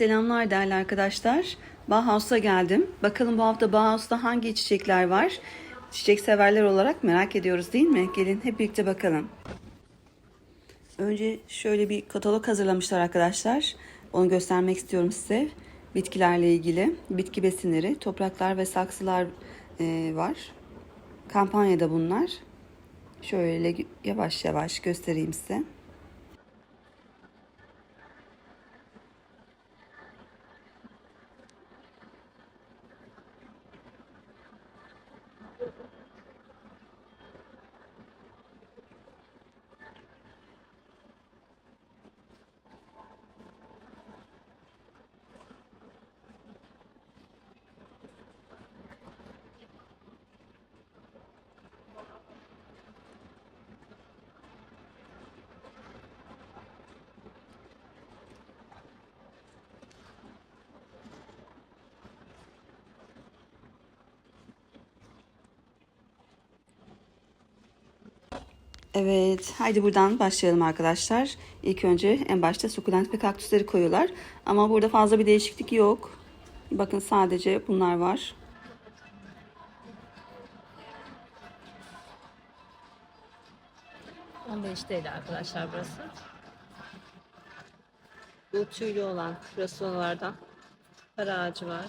Selamlar değerli arkadaşlar. Bauhaus'a geldim. Bakalım bu hafta Bauhaus'ta hangi çiçekler var? Çiçek severler olarak merak ediyoruz değil mi? Gelin hep birlikte bakalım. Önce şöyle bir katalog hazırlamışlar arkadaşlar. Onu göstermek istiyorum size. Bitkilerle ilgili bitki besinleri, topraklar ve saksılar e, var. Kampanyada bunlar. Şöyle yavaş yavaş göstereyim size. Evet, haydi buradan başlayalım arkadaşlar. İlk önce en başta sukulent ve kaktüsleri koyuyorlar. Ama burada fazla bir değişiklik yok. Bakın sadece bunlar var. Onda işteydi arkadaşlar burası. Bu tüylü olan krasolalardan para ağacı var.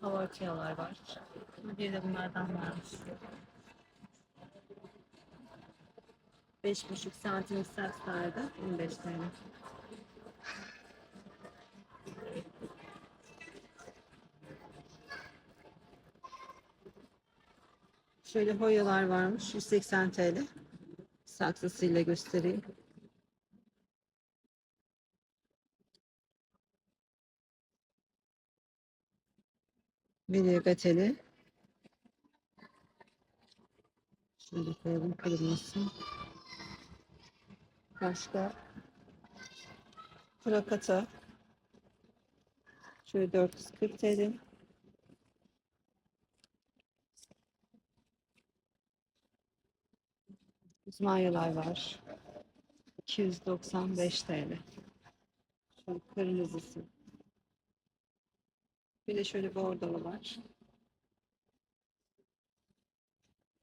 Havartiyalar var. Bir de bunlardan varmış. 5,5 santimlik saksılarda 15 tane. Şöyle hoyalar varmış. 180 TL. Saksısıyla göstereyim. Veliagateli. Şöyle koyalım kırılmasın. Başka Prakata. Şöyle 440 TL. İsmail'ler var. 295 TL. Şöyle kırmızısı. Bir de şöyle bordolu var.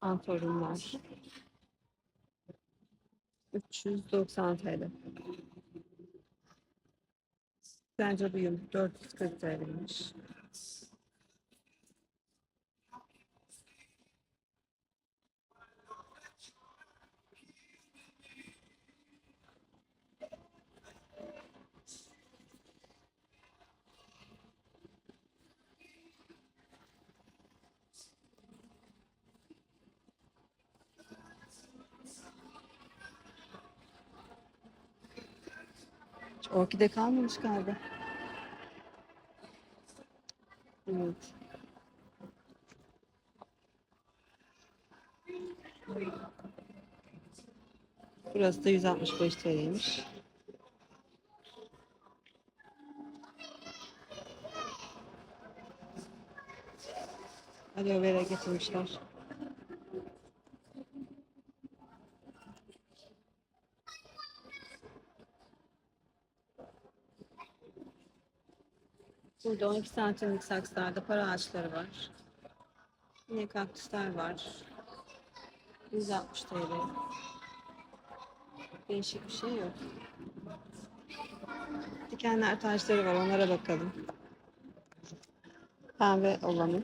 Antorumlar. 390 TL. Bence buyum 440 TL'ymiş. Hiç orkide kalmamış galiba. Evet. Burası da 165 TL'ymiş. Aloe vera getirmişler. Burada 12 santimlik saksılarda para ağaçları var. Yine kaktüsler var. 160 TL. Değişik bir şey yok. Dikenler taşları var onlara bakalım. Pembe olanı.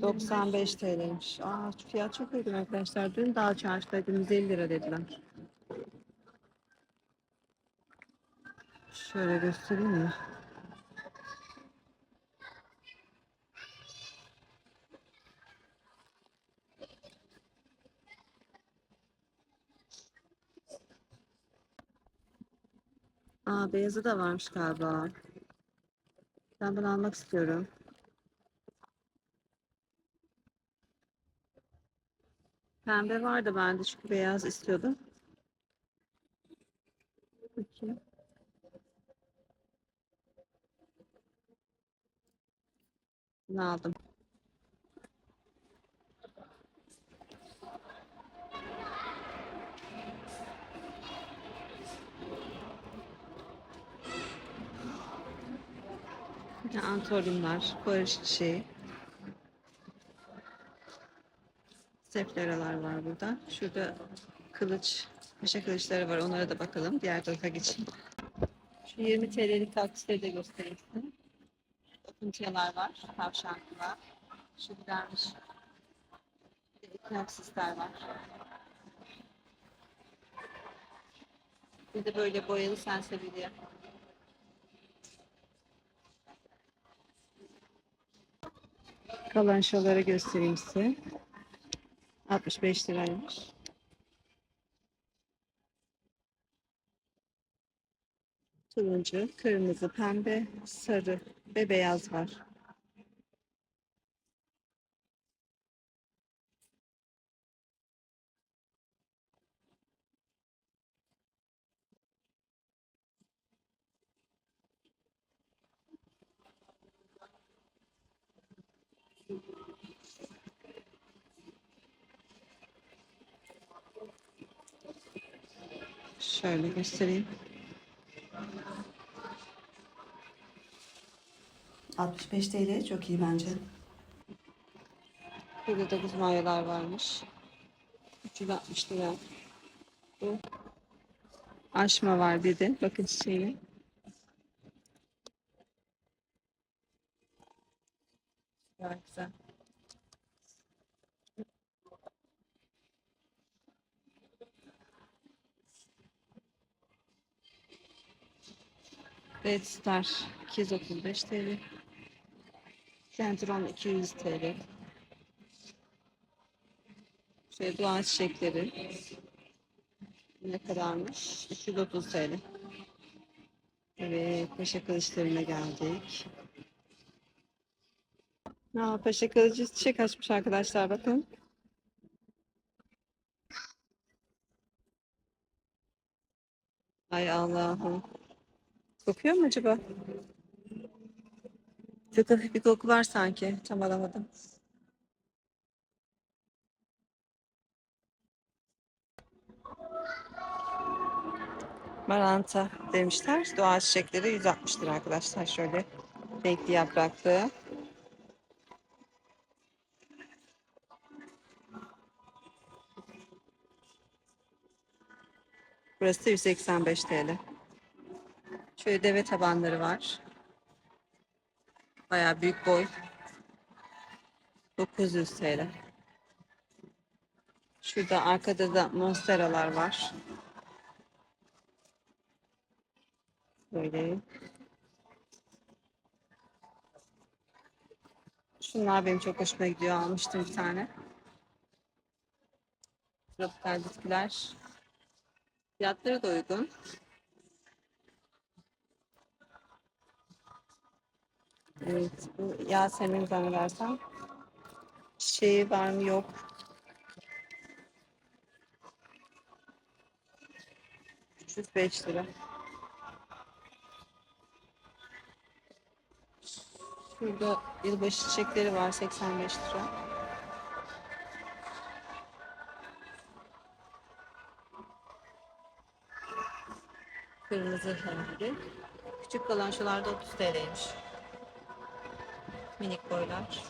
95 TL'ymiş. Aa fiyat çok uygun arkadaşlar. Dün daha çarşıdaydı 150 lira dediler. Şöyle göstereyim mi? Aa beyazı da varmış galiba. Ben bunu almak istiyorum. Pembe vardı bende çünkü beyaz istiyordum. Bakayım. Bunu aldım. Antoryumlar, barış çiçeği. Sefleralar var burada. Şurada kılıç, paşa kılıçları var. Onlara da bakalım. Diğer tarafa geçeyim. Şu 20 TL'lik kaktüsleri de göstereyim size. Opuntiyalar var. Tavşanlılar. Şu güzelmiş. Bir var. Bir de böyle boyalı sensebilye. Kalan şoları göstereyim size. 65 liraymış. Turuncu, kırmızı, pembe, sarı ve beyaz var. Şöyle göstereyim. 65 TL çok iyi bence. Burada da buz mayalar varmış. 360 lira. Bu. Aşma var bir de. Bakın çiçeği. Gayet güzel. Red Star 235 TL. Centron 200 TL. Şey, doğa çiçekleri. Ne kadarmış? 330 TL. Evet, paşa kılıçlarına geldik. Aa, paşa kılıcı çiçek açmış arkadaşlar bakın. Ay Allah'ım. Kokuyor mu acaba? Çok hafif bir koku var sanki. Tam alamadım. Maranta demişler. Doğa çiçekleri 160 lira arkadaşlar. Şöyle renkli yapraklı. Burası da 185 TL. Şöyle deve tabanları var. Bayağı büyük boy. 900 TL. Şurada arkada da monsteralar var. Böyle. Şunlar benim çok hoşuma gidiyor. Almıştım bir tane. Tropikal bitkiler. Fiyatları da uygun. Evet, bu Yasemin zannedersem. Şey var mı yok. Üç yüz beş lira. Şurada yılbaşı çiçekleri var 85 lira. Kırmızı renkli. Küçük kalançolarda 30 TL'ymiş. Minik boylar.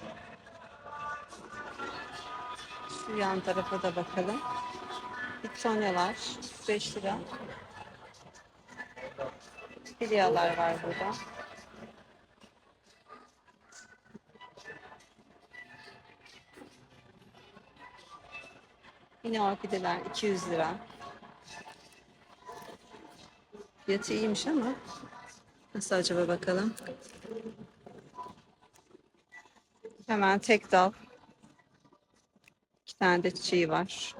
Şu yan tarafa da bakalım. Bitonyalar 5 lira. Filyalar var burada. Yine orkideler 200 lira. Fiyatı iyiymiş ama nasıl acaba bakalım. Hemen tek dal. İki tane de çiçeği var.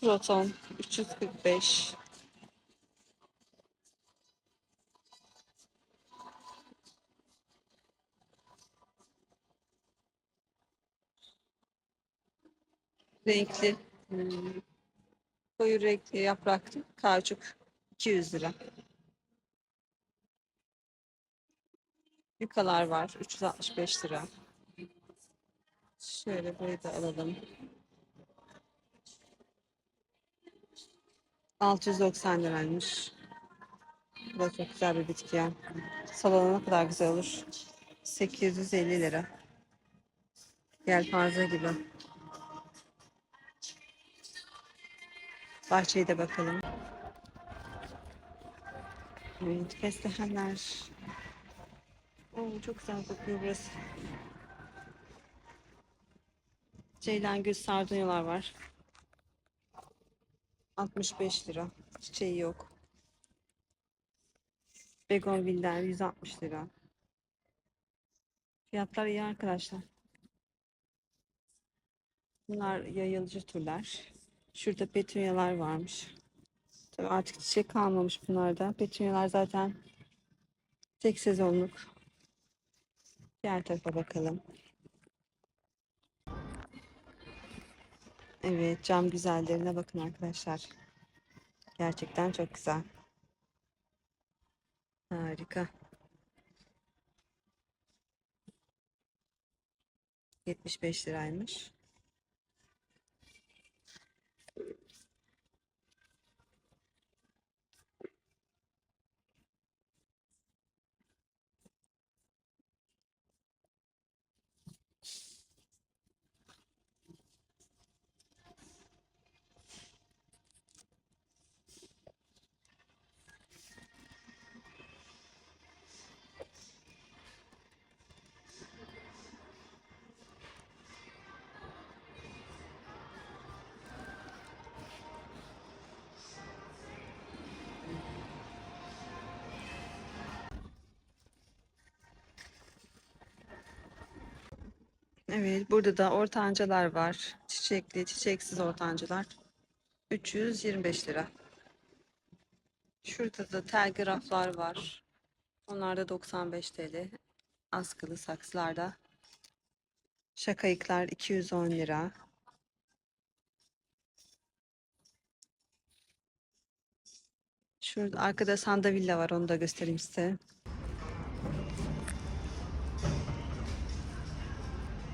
Proton 345. Renkli. hmm, Koyu renkli yapraklı kauçuk 200 lira. Yukalar var. 365 lira. Şöyle burayı da alalım. 690 liraymış. Bu da çok güzel bir bitki ya. Salona ne kadar güzel olur. 850 lira. Yelpaze gibi. Bahçeye de bakalım. Evet, fesleğenler. Oo, çok güzel kokuyor burası. Ceylan göz sardunyalar var. 65 lira. Çiçeği yok. Begonviller 160 lira. Fiyatlar iyi arkadaşlar. Bunlar yayılıcı türler. Şurada petunyalar varmış. Tabii artık çiçek kalmamış bunlarda. Petunyalar zaten tek sezonluk. Diğer tarafa bakalım. Evet, cam güzellerine bakın arkadaşlar. Gerçekten çok güzel. Harika. 75 liraymış. Evet, burada da ortancalar var. Çiçekli, çiçeksiz ortancalar. 325 lira. Şurada da telgraflar var. Onlar da 95 TL. Askılı saksılarda. Şakayıklar 210 lira. Şurada arkada sandavilla var. Onu da göstereyim size.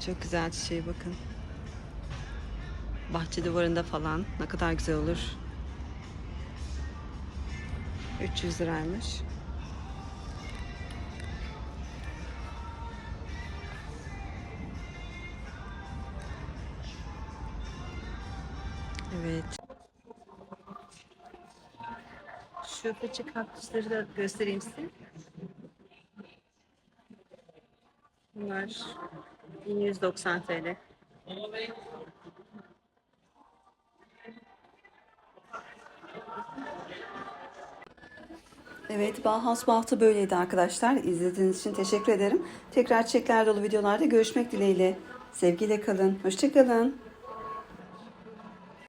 Çok güzel çiçeği bakın. Bahçe duvarında falan ne kadar güzel olur. 300 liraymış. Evet. Şu fıçı kaktüsleri de göstereyim size. Bunlar 1190 TL. Evet, Bauhaus bu hafta böyleydi arkadaşlar. İzlediğiniz için teşekkür ederim. Tekrar çiçekler dolu videolarda görüşmek dileğiyle. Sevgiyle kalın. Hoşçakalın.